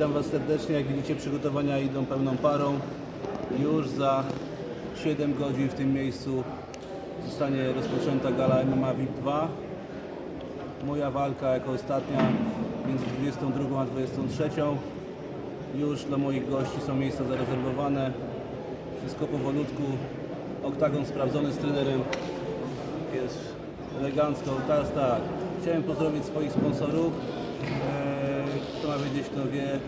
Witam Was serdecznie. Jak widzicie, przygotowania idą pełną parą. Już za 7 godzin w tym miejscu zostanie rozpoczęta gala MMA VIP 2. Moja walka jako ostatnia między 22 a 23. Już dla moich gości są miejsca zarezerwowane. Wszystko powolutku. Oktagon sprawdzony z trenerem. Jest elegancko. Teraz tak. Chciałem pozdrowić swoich sponsorów. Wiedzieć, kto wie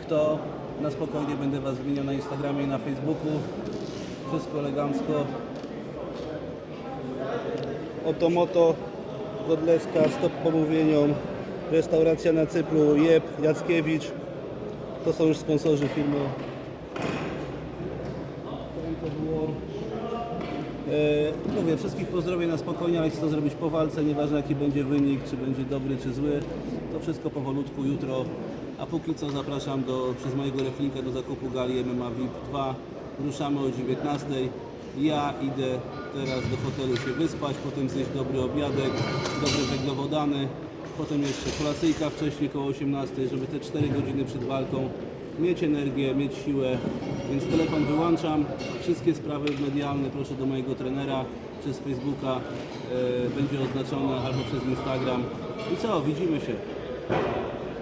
kto. Na spokojnie będę Was wymieniał na Instagramie i na Facebooku. Wszystko elegancko. Oto moto, Godleska, Stop Pomówieniom, Restauracja na Cypru, Jeb, Jackiewicz. To są już sponsorzy filmu. E, mówię, wszystkich pozdrowię na spokojnie, ale chcę to zrobić po walce, nieważne jaki będzie wynik, czy będzie dobry, czy zły. To wszystko powolutku jutro. A póki co zapraszam do, przez mojego reflinka do zakupu gali MMA VIP 2. Ruszamy o 19. Ja idę teraz do hotelu się wyspać, potem zjeść dobry obiadek, dobre węglowodany, potem jeszcze kolacyjka wcześniej koło 18, żeby te 4 godziny przed walką mieć energię, mieć siłę, więc telefon wyłączam. Wszystkie sprawy medialne proszę do mojego trenera przez Facebooka, e, będzie oznaczone albo przez Instagram. I co, widzimy się.